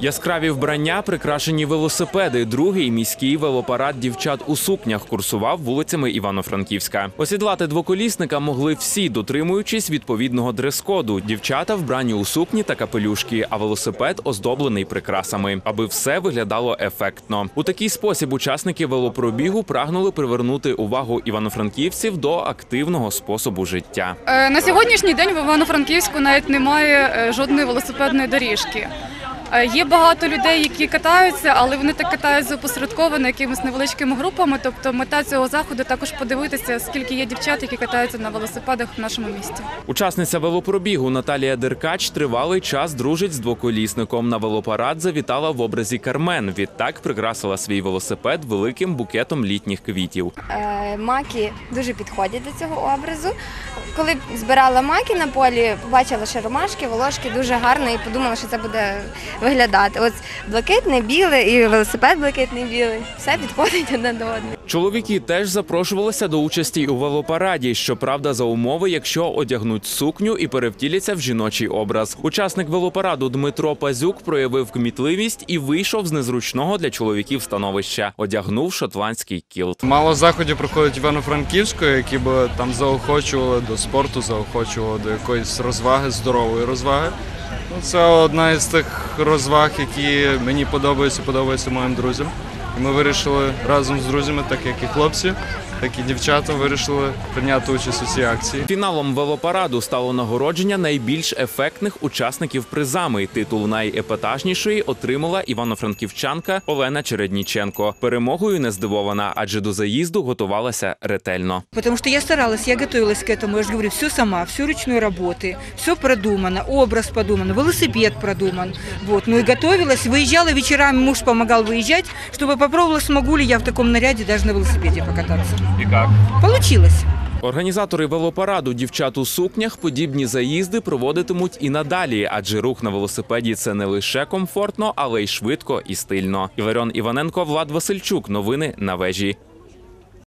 Яскраві вбрання, прикрашені велосипеди. Другий міський велопарад дівчат у сукнях курсував вулицями Івано-Франківська. Осідлати двоколісника могли всі, дотримуючись відповідного дрес-коду. Дівчата вбрані у сукні та капелюшки, а велосипед оздоблений прикрасами, аби все виглядало ефектно. У такий спосіб учасники велопробігу прагнули привернути увагу івано-франківців до активного способу життя. Е, На сьогоднішній день в Івано-Франківську навіть немає е, жодної велосипедної доріжки. Е, Є багато людей, які катаються, але вони так катаються опосередковано якимись невеличкими групами. Тобто мета цього заходу також подивитися, скільки є дівчат, які катаються на велосипедах в нашому місті. Учасниця велопробігу Наталія Деркач тривалий час дружить з двоколісником. На велопарад завітала в образі Кармен. Відтак прикрасила свій велосипед великим букетом літніх квітів. Е, Маки дуже підходять до цього образу. Коли збирала маки на полі, побачила ще ромашки, волошки дуже гарно і подумала, що це буде виглядати. Ось блакитне, біле і велосипед блакитний білий. Все підходить одне до одного. Чоловіки теж запрошувалися до участі у велопараді. Щоправда, за умови, якщо одягнуть сукню і перевтіляться в жіночий образ. Учасник велопараду Дмитро Пазюк проявив кмітливість і вийшов з незручного для чоловіків становища. Одягнув шотландський кілт. Мало заходів проходить Івано-Франківську, які б там заохочували до спорту, заохочували до якоїсь розваги, здорової розваги. Ну, це одна із тих розваг, які мені подобаються, подобаються моїм друзям. І ми вирішили разом з друзями, так як і хлопці, так і дівчата, вирішили прийняти участь у цій акції. Фіналом велопараду стало нагородження найбільш ефектних учасників призами. Титул найепатажнішої отримала івано-франківчанка Олена Чередніченко. Перемогою не здивована, адже до заїзду готувалася ретельно. Потому что я старалась, я готовилась к этому, я же говорю, все сама, все ручной работы, все продумано, образ продуман, велосипед продуман. Вот. Ну и готовилась, выезжала вечерами, муж помогал выезжать, чтобы попробовала, смогу ли я в таком наряде даже на велосипеде покататься. І як? Получилось. Організатори велопараду дівчат у сукнях подібні заїзди проводитимуть і надалі, адже рух на велосипеді це не лише комфортно, але й швидко і стильно. Іваріон Іваненко, Влад Васильчук. Новини на вежі.